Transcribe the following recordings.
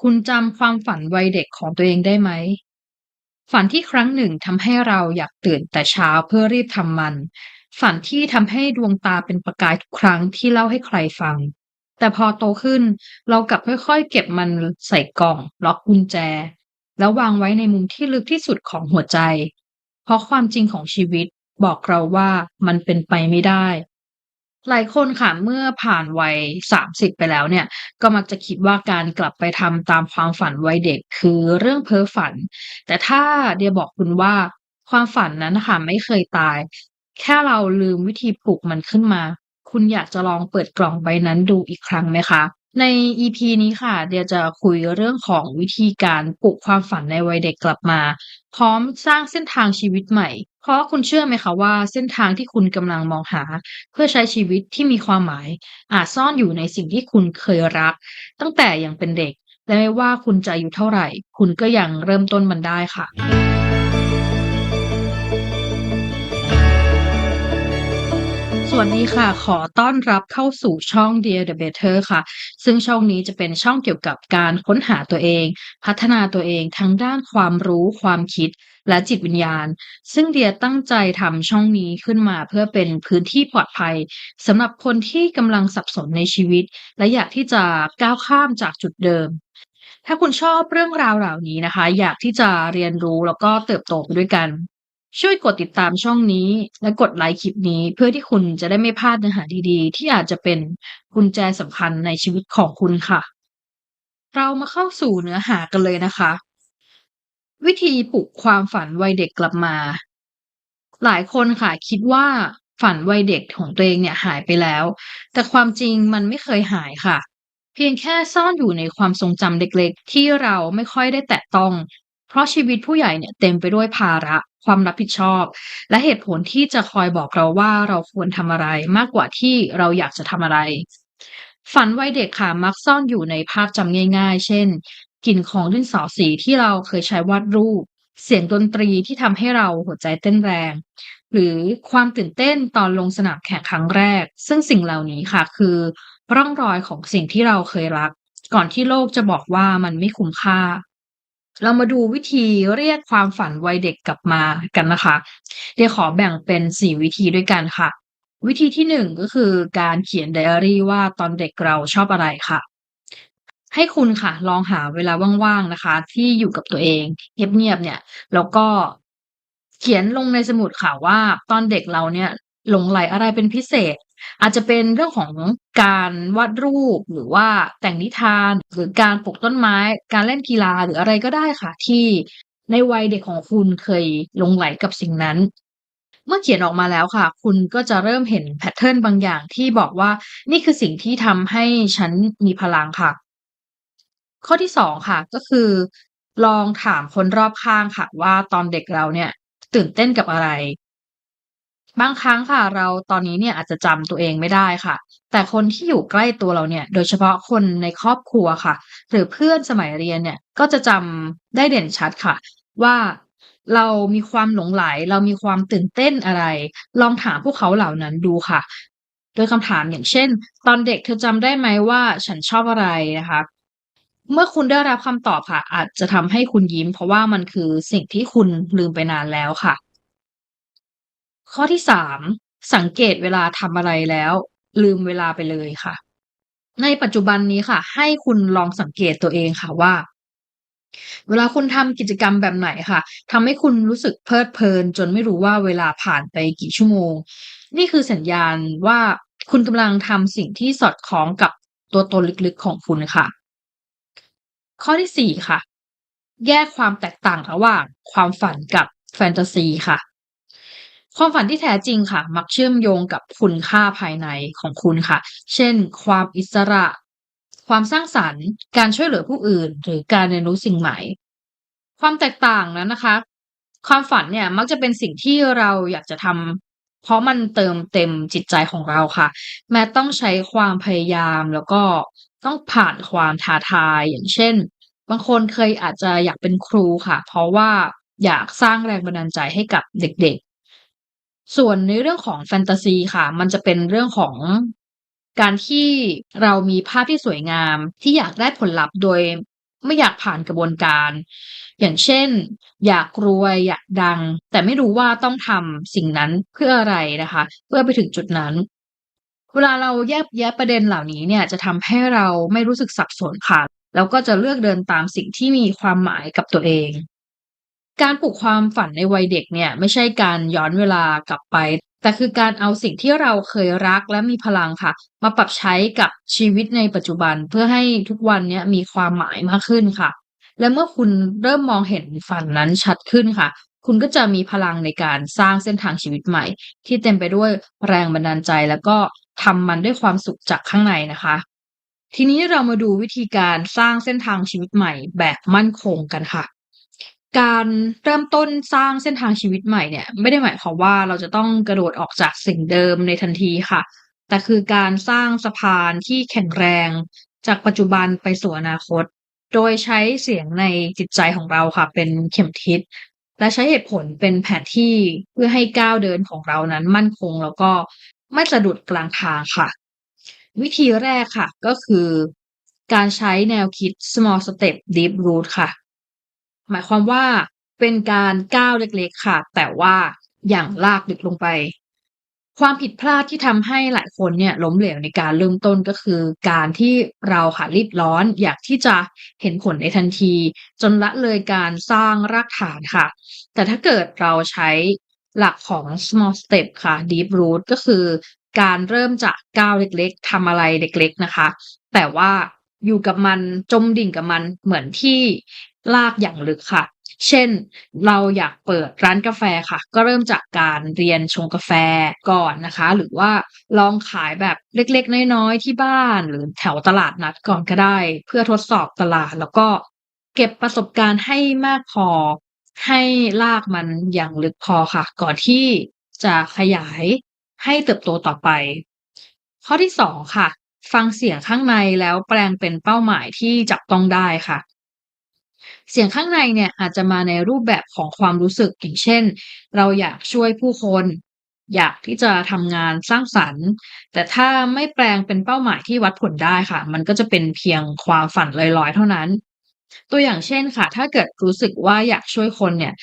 คุณจำความฝันวัยเด็กของตัวเองได้ไหม ฝันที่ครั้งหนึ่งทำให้เราอยากตื่นแต่เช้าเพื่อรีบทำมัน ฝันที่ทำให้ดวงตาเป็นประกายทุกครั้งที่เล่าให้ใครฟัง แต่พอโตขึ้นเรากลับค่อยๆ เก็บมันใส่กล่อง ล็อกกุญแจ แล้ววางไว้ในมุมที่ลึกที่สุดของหัวใจ เพราะความจริงของชีวิตบอกเราว่ามันเป็นไปไม่ได้ หลายคนค่ะ เมื่อผ่านวัย 30 ไปแล้วเนี่ย ก็มักจะคิดว่าการกลับไปทำตามความฝันวัยเด็กคือเรื่องเพ้อฝัน แต่ถ้าเดียบอกคุณว่าความฝันนั้นนะค่ะไม่เคยตาย แค่เราลืมวิธีปลุกมันขึ้นมา คุณอยากจะลองเปิดกล่องใบนั้นดูอีกครั้งไหมคะ ใน EP นี้ค่ะ เดียจะคุยเรื่องของวิธีการปลุกความฝันในวัยเด็กกลับมา พร้อมสร้างเส้นทางชีวิตใหม่ เพราะคุณเชื่อไหมคะว่าเส้นทางที่คุณกำลังมองหา เพื่อใช้ชีวิตที่มีความหมาย อาจซ่อนอยู่ในสิ่งที่คุณเคยรัก ตั้งแต่ยังเป็นเด็ก และไม่ว่าคุณจะอายุเท่าไหร่ คุณก็ยังเริ่มต้นมันได้ค่ะ วัสดีค่ะ ขอต้อนรับเข้าสู่ช่อง Dear the Better ค่ะ ซึ่งช่องนี้จะเป็นช่องเกี่ยวกับการค้นหาตัวเอง พัฒนาตัวเองทั้งด้านความรู้ความคิดและจิตวิญญาณ ซึ่งเดียตั้งใจทำช่องนี้ขึ้นมาเพื่อเป็นพื้นที่ปลอดภัยสำหรับคนที่กำลังสับสนในชีวิต และอยากที่จะก้าวข้ามจากจุดเดิมถ้าคุณชอบเรื่องราวเหล่านี้นะคะ อยากที่จะเรียนรู้แล้วก็เติบโตไปด้วยกัน ช่วยกดติดตามช่องนี้ และกดไลค์คลิปนี้เพื่อที่คุณจะได้ไม่พลาดเนื้อหาดีๆ ที่อาจจะเป็นกุญแจสำคัญในชีวิตของคุณค่ะ เรามาเข้าสู่เนื้อหากันเลยนะคะ วิธีปลุกความฝันวัยเด็กกลับมา หลายคนค่ะคิดว่าฝันวัยเด็กของตัวเองเนี่ยหายไปแล้ว แต่ความจริงมันไม่เคยหายค่ะ เพียงแค่ซ่อนอยู่ในความทรงจำเล็กๆ ที่เราไม่ค่อยได้แตะต้อง เพราะชีวิตผู้ใหญ่เนี่ยเต็มไปด้วยภาระ ความรับผิดชอบ และเหตุผลที่จะคอยบอกเราว่าเราควรทำอะไรมากกว่าที่เราอยากจะทำอะไร ฝันวัยเด็กค่ะมักซ่อนอยู่ในภาพจำง่าย ๆ เช่นกลิ่นของดินสอสีที่เราเคยใช้วาดรูป เสียงดนตรีที่ทำให้เราหัวใจเต้นแรง หรือความตื่นเต้นตอนลงสนามแข่งครั้งแรก ซึ่งสิ่งเหล่านี้ค่ะคือ ร่องรอยของสิ่งที่เราเคยรัก ก่อนที่โลกจะบอกว่ามันไม่คุ้มค่า เรามาดูวิธีเรียกความฝันวัยเด็กกลับมากันนะคะ เดี๋ยวขอแบ่งเป็น4วิธีด้วยกันค่ะ วิธีที่1ก็คือการเขียนไดอารี่ว่าตอนเด็กเราชอบอะไรค่ะ ให้คุณค่ะ ลองหาเวลาว่างๆนะคะ ที่อยู่กับตัวเองเงียบๆเนี่ย แล้วก็เขียนลงในสมุดค่ะว่า ตอนเด็กเราเนี่ยหลงใหลอะไรเป็นพิเศษ อาจจะเป็นเรื่องของการวาดรูปหรือว่าแต่งนิทาน หรือการปลูกต้นไม้ การเล่นกีฬาหรืออะไรก็ได้ค่ะ ที่ในวัยเด็กของคุณเคยหลงใหลกับสิ่งนั้น เมื่อเขียนออกมาแล้วค่ะ คุณก็จะเริ่มเห็นแพตเทิร์นบางอย่างที่บอกว่านี่คือสิ่งที่ทำให้ฉันมีพลังค่ะ ข้อที่2ค่ะ ก็คือ ลองถามคนรอบข้างค่ะ ว่าตอนเด็กเราเนี่ย ตื่นเต้นกับอะไร บางครั้งค่ะ เราตอนนี้เนี่ยอาจจะจำตัวเองไม่ได้ค่ะ แต่คนที่อยู่ใกล้ตัวเราเนี่ย โดยเฉพาะคนในครอบครัวค่ะ หรือเพื่อนสมัยเรียนเนี่ย ก็จะจำได้เด่นชัดค่ะ ว่าเรามีความหลงใหล เรามีความตื่นเต้นอะไร ลองถามพวกเขาเหล่านั้นดูค่ะ โดยคำถามอย่างเช่น ตอนเด็กเธอจำได้ไหมว่าฉันชอบอะไรนะคะ เมื่อคุณได้รับคำตอบค่ะ อาจจะทำให้คุณยิ้ม เพราะว่ามันคือสิ่งที่คุณลืมไปนานแล้วค่ะ ข้อที่3สังเกตเวลาทำอะไรแล้ว ลืมเวลาไปเลยค่ะ ในปัจจุบันนี้ค่ะ ให้คุณลองสังเกตตัวเองค่ะว่า เวลาคุณทำกิจกรรมแบบไหนค่ะทำให้คุณรู้สึกเพลิดเพลิน จนไม่รู้ว่าเวลาผ่านไปกี่ชั่วโมง นี่คือสัญญาณว่าคุณกำลังทำสิ่งที่สอดคล้องกับตัวตนลึกๆของคุณค่ะ ข้อที่4ค่ะ แยกความแตกต่างระหว่างความฝันกับแฟนตาซีค่ะ ความฝันที่แท้จริงค่ะ มักเชื่อมโยงกับคุณค่าภายในของคุณค่ะ เช่น ความอิสระ ความสร้างสรรค์ การช่วยเหลือผู้อื่น หรือการเรียนรู้สิ่งใหม่ ความแตกต่างนั้นนะคะ ความฝันเนี่ยมักจะเป็นสิ่งที่เราอยากจะทำเพราะมันเติมเต็มจิตใจของเราค่ะ แม้ต้องใช้ความพยายามแล้วก็ต้องผ่านความท้าทายอย่างเช่น บางคนเคยอาจจะอยากเป็นครูค่ะ เพราะว่าอยากสร้างแรงบันดาลใจให้กับเด็กๆ ส่วนในเรื่องของแฟนตาซีค่ะ มันจะเป็นเรื่องของการที่เรามีภาพที่สวยงามที่อยากได้ผลลัพธ์โดยไม่อยากผ่านกระบวนการ อย่างเช่น อยากรวยอยากดัง แต่ไม่รู้ว่าต้องทำสิ่งนั้นเพื่ออะไรนะคะ เพื่อไปถึงจุดนั้น เวลาเราแยกแยะประเด็นเหล่านี้เนี่ยจะทำให้เราไม่รู้สึกสับสนค่ะแล้วก็จะเลือกเดินตามสิ่งที่มีความหมายกับตัวเอง การปลูกความฝันในวัยเด็กเนี่ยไม่ใช่การย้อนเวลากลับไป แต่คือการเอาสิ่งที่เราเคยรักและมีพลังค่ะ มาปรับใช้กับชีวิตในปัจจุบันเพื่อให้ทุกวันเนี้ยมีความหมายมากขึ้นค่ะ และเมื่อคุณเริ่มมองเห็นฝันนั้นชัดขึ้นค่ะ คุณก็จะมีพลังในการสร้างเส้นทางชีวิตใหม่ ที่เต็มไปด้วยแรงบันดาลใจ แล้วก็ทำมันด้วยความสุขจากข้างในนะคะ ทีนี้เรามาดูวิธีการสร้างเส้นทางชีวิตใหม่แบบมั่นคงกันค่ะ การเริ่มต้นสร้างเส้นทางชีวิตใหม่เนี่ย ไม่ได้หมายความว่าเราจะต้องกระโดดออกจากสิ่งเดิมในทันทีค่ะ แต่คือการสร้างสะพานที่แข็งแรง จากปัจจุบันไปสู่อนาคต โดยใช้เสียงในจิตใจของเราค่ะ เป็นเข็มทิศและใช้เหตุผลเป็นแผนที่เพื่อให้ก้าวเดินของเรานั้นมั่นคงแล้วก็ไม่สะดุดกลางทางค่ะ วิธีแรกค่ะ ก็คือ การใช้แนวคิด small step deep root ค่ะ หมายความว่าเป็นการก้าวเล็กๆค่ะ แต่ว่าอย่างลากลึกลงไป ความผิดพลาดที่ทำให้หลายคนเนี่ยล้มเหลวในการเริ่มต้นก็คือ การที่เราค่ะรีบร้อนอยากที่จะเห็นผลในทันที จนละเลยการสร้างรากฐานค่ะ แต่ถ้าเกิดเราใช้หลักของ small step ค่ะ deep root ก็คือการเริ่มจากก้าวเล็กๆทำอะไรเล็กๆนะคะ แต่ว่าอยู่กับมันจมดิ่งกับมันเหมือนที่ ลากอย่างลึกค่ะ เช่น เราอยากเปิดร้านกาแฟค่ะ ก็เริ่มจากการเรียนชงกาแฟก่อนนะคะ หรือว่าลองขายแบบเล็กๆ น้อยๆ ที่บ้านหรือแถวตลาดนัดก่อนก็ได้ เพื่อทดสอบตลาด แล้วก็เก็บประสบการณ์ให้มากพอ ให้ลากมันอย่างลึกพอค่ะ ก่อนที่จะขยายให้เติบโตต่อไป ข้อที่2ค่ะ ฟังเสียงข้างในแล้วแปลงเป็นเป้าหมายที่จับต้องได้ค่ะ เสียงข้างในเนี่ยอาจจะมาในรูปแบบของความรู้สึกอย่างเช่น เราอยากช่วยผู้คน อยากที่จะทำงานสร้างสรรค์ แต่ถ้าไม่แปลงเป็นเป้าหมายที่วัดผลได้ค่ะ มันก็จะเป็นเพียงความฝันลอยๆ เท่านั้น ตัวอย่างเช่นค่ะ ถ้าเกิดรู้สึกว่าอยากช่วยคนเนี่ย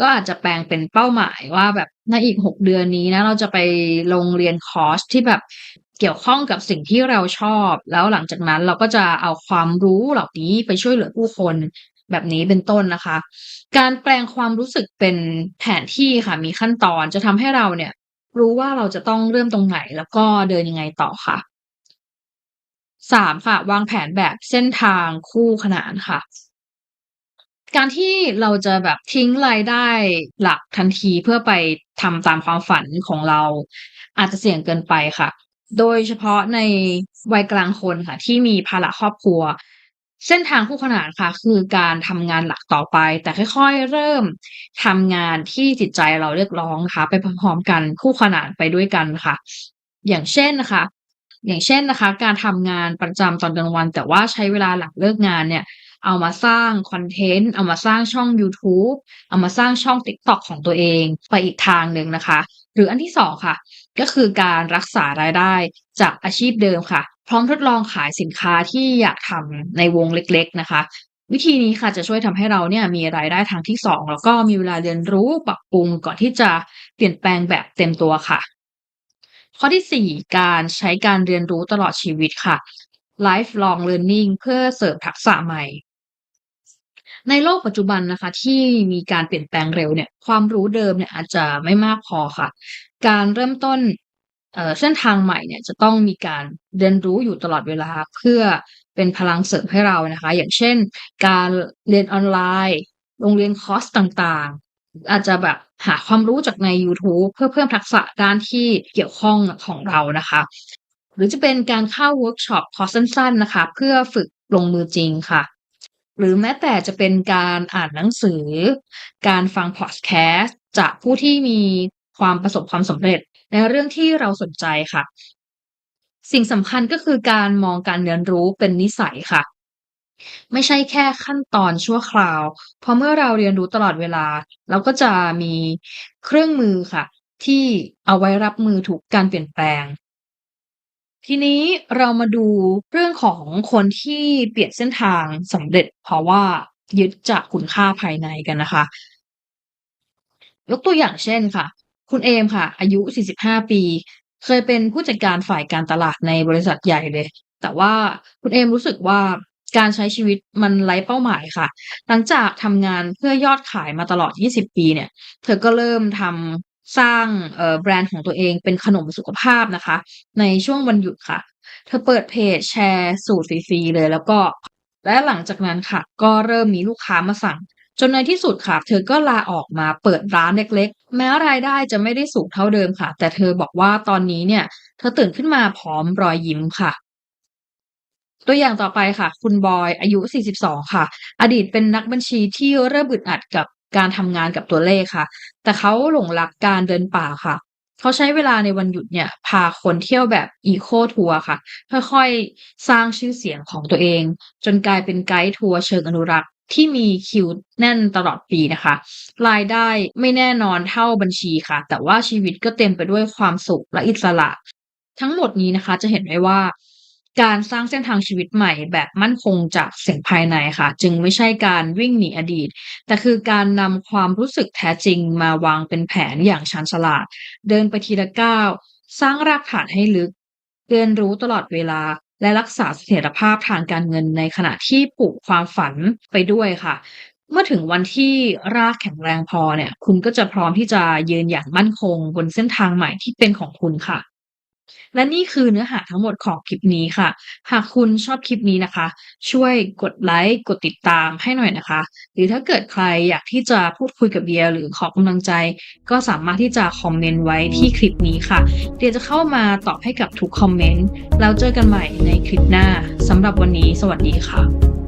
ก็อาจจะแปลงเป็นเป้าหมายว่าแบบในอีก6เดือนนี้นะเราจะไปลงเรียนคอร์สที่แบบเกี่ยวข้องกับสิ่งที่เราชอบ แล้วหลังจากนั้นเราก็จะเอาความรู้เหล่านี้ไปช่วยเหลือผู้คน แบบนี้เป็นต้นนะคะ การแปลงความรู้สึกเป็นแผนที่ค่ะ มีขั้นตอนจะทำให้เราเนี่ย รู้ว่าเราจะต้องเริ่มตรงไหนแล้วก็เดินยังไงต่อค่ะ3ค่ะ วางแผนแบบเส้นทางคู่ขนานค่ะ การที่เราจะแบบทิ้งรายได้หลักทันทีเพื่อไปทำตามความฝันของเรา อาจจะเสี่ยงเกินไปค่ะ โดยเฉพาะในวัยกลางคนค่ะ ที่มีภาระครอบครัว เส้นทางคู่ขนานค่ะ คือการทำงานหลักต่อไป แต่ค่อยๆ เริ่มทำงานที่จิตใจเราเรียกร้องนะคะไปพร้อมๆกันคู่ขนานไปด้วยกันค่ะ อย่างเช่นนะคะ อย่างเช่นนะคะ การทำงานประจำตอนกลางวัน แต่ว่าใช้เวลาหลังเลิกงานเนี่ย เอามาสร้างคอนเทนต์เอามาสร้างช่องยูทูบเอามาสร้างช่อง TikTok ของตัวเองไปอีกทางหนึ่งนะคะ หรืออันที่2ค่ะ ก็คือการรักษารายได้จากอาชีพเดิมค่ะ พร้อมทดลองขายสินค้าที่อยากทำในวงเล็ก ๆ นะคะ วิธีนี้ค่ะจะช่วยทำให้เราเนี่ยมีรายได้ทางที่2แล้วก็มีเวลาเรียนรู้ปรับปรุงก่อนที่จะเปลี่ยนแปลงแบบเต็มตัวค่ะ ข้อที่ 4 การใช้การเรียนรู้ตลอดชีวิตค่ะ lifelong learning เพื่อเสริมทักษะใหม่ในโลกปัจจุบันนะคะที่มีการเปลี่ยนแปลงเร็วเนี่ยความรู้เดิมเนี่ยอาจจะไม่มากพอค่ะ การเริ่มต้น เส้นทางใหม่เนี่ยจะต้องมีการเรียนรู้อยู่ตลอดเวลาเพื่อเป็นพลังเสริมให้เรานะคะ อย่างเช่น การเรียนออนไลน์ โรงเรียนคอร์สต่างๆ อาจจะแบบหาความรู้จากในยูทูบเพื่อเพิ่มทักษะด้านที่เกี่ยวข้องของเรานะคะ หรือจะเป็นการเข้าเวิร์กช็อปคอร์สสั้นๆนะคะ เพื่อฝึกลงมือจริงค่ะ หรือแม้แต่จะเป็นการอ่านหนังสือ การฟังพอดแคสต์จากผู้ที่มี ความประสบความสำเร็จในเรื่องที่เราสนใจค่ะ สิ่งสำคัญก็คือการมองการเรียนรู้เป็นนิสัยค่ะ ไม่ใช่แค่ขั้นตอนชั่วคราว เพราะเมื่อเราเรียนรู้ตลอดเวลา เราก็จะมีเครื่องมือค่ะ ที่เอาไว้รับมือทุกการเปลี่ยนแปลงทีนี้เรามาดูเรื่องของคนที่เปลี่ยนเส้นทางสำเร็จ เพราะว่ายึดจากคุณค่าภายในกันนะคะ ยกตัวอย่างเช่นค่ะ คุณเอมค่ะ อายุ 45 ปี เคยเป็นผู้จัดการฝ่ายการตลาดในบริษัทใหญ่เลย แต่ว่าคุณเอมรู้สึกว่าการใช้ชีวิตมันไร้เป้าหมายค่ะ หลังจากทำงานเพื่อยอดขายมาตลอด 20 ปีเนี่ย เธอก็เริ่มทำสร้างแบรนด์ของตัวเองเป็นขนมสุขภาพนะคะ ในช่วงวันหยุดค่ะ เธอเปิดเพจแชร์สูตรฟรีๆเลย แล้วก็และหลังจากนั้นค่ะ ก็เริ่มมีลูกค้ามาสั่ง จนในที่สุดค่ะ เธอก็ลาออกมาเปิดร้านเล็กๆ แม้รายได้จะไม่ได้สูงเท่าเดิมค่ะ แต่เธอบอกว่าตอนนี้เนี่ย เธอตื่นขึ้นมาพร้อมรอยยิ้มค่ะ ตัวอย่างต่อไปค่ะ คุณบอยอายุ 42 ค่ะ อดีตเป็นนักบัญชีที่เริ่มอึดอัดกับการทำงานกับตัวเลขค่ะ แต่เขาหลงรักการเดินป่าค่ะ เขาใช้เวลาในวันหยุดเนี่ย พาคนเที่ยวแบบ Eco Tour ค่ะ ค่อยๆ สร้างชื่อเสียงของตัวเอง จนกลายเป็นไกด์ทัวร์เชิงอนุรักษ์ ที่มีคิวแน่นตลอดปีนะคะ รายได้ไม่แน่นอนเท่าบัญชีค่ะ แต่ว่าชีวิตก็เต็มไปด้วยความสุขและอิสระ ทั้งหมดนี้นะคะจะเห็นได้ว่า การสร้างเส้นทางชีวิตใหม่แบบมั่นคงจากเสียงภายในค่ะ จึงไม่ใช่การวิ่งหนีอดีต แต่คือการนำความรู้สึกแท้จริงมาวางเป็นแผนอย่างชาญฉลาด เดินไปทีละก้าว สร้างรากฐานให้ลึกเรียนรู้ตลอดเวลา และรักษาเสถียรภาพทางการเงินในขณะที่ปลูกความฝันไปด้วยค่ะ เมื่อถึงวันที่รากแข็งแรงพอเนี่ย คุณก็จะพร้อมที่จะยืนอย่างมั่นคงบนเส้นทางใหม่ที่เป็นของคุณค่ะ และนี่คือเนื้อหาทั้งหมดของคลิปนี้ค่ะ หากคุณชอบคลิปนี้นะคะ ช่วยกดไลค์ กดติดตามให้หน่อยนะคะ หรือถ้าเกิดใครอยากที่จะพูดคุยกับเดียหรือขอกำลังใจ ก็สามารถที่จะคอมเมนต์ไว้ที่คลิปนี้ค่ะ เดียจะเข้ามาตอบให้กับทุกคอมเมนต์ แล้วเจอกันใหม่ในคลิปหน้าสำหรับวันนี้ สวัสดีค่ะ